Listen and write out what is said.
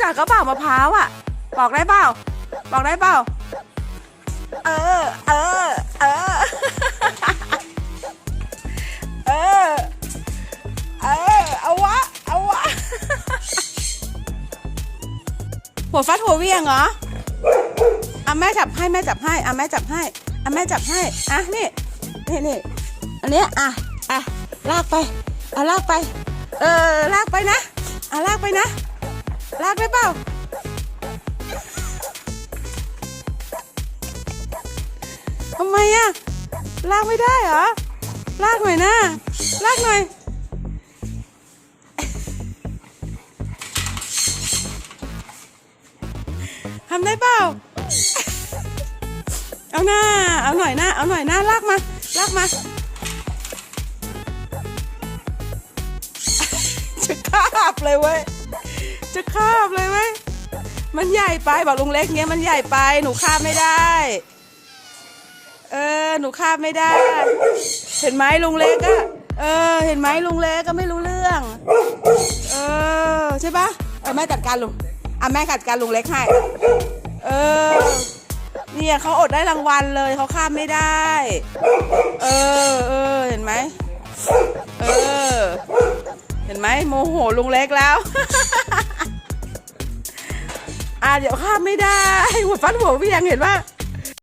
จักก็เปล่ามะพร้าวอะ บอกได้เปล่า บอกได้เปล่า เออ เออ เออ เออ เออ เอาวะ เอาวะหัวฟัดหัวเวียงเหรออะแม่จับให้แม่จับให้อะแม่จับให้อะแม่จับให้อะนี่นี่นี่อันเนี้ยอะอะลากไปอะลากไป เออลากไปนะอะลากไปนะ ลากได้เปล่าทำไมอะลากไม่ได้เหรอ ลากหน่อยนะ ลากหน่อย ทำได้เปล่า เอาหน้า เอาหน่อยหน้า เอาหน่อยหน้า ลากมา ลากมาจะคาบเลยเว้ย จะคาบเลยเว้ยมันใหญ่ไปบอกลุงเล็กเงี้ยมันใหญ่ไปหนูคาบไม่ได้ เออหนูคาบไม่ได้ เห็นไหมลุงเล็กอะเออ เห็นไหมลุงเล็กก็ไม่รู้เรื่อง เออใช่ปะเออแม่จัดการลุงอะแม่จัดการลุงเล็กให้เออเนี่ยเขาอดได้รางวัลเลยเขาข้ามไม่ได้ เออเออเห็นไหมเออ เห็นไหมโมโหลุงเล็กแล้ว อ่าเดี๋ยวข้ามไม่ได้หัวฟันหัวเวียงเห็นว่า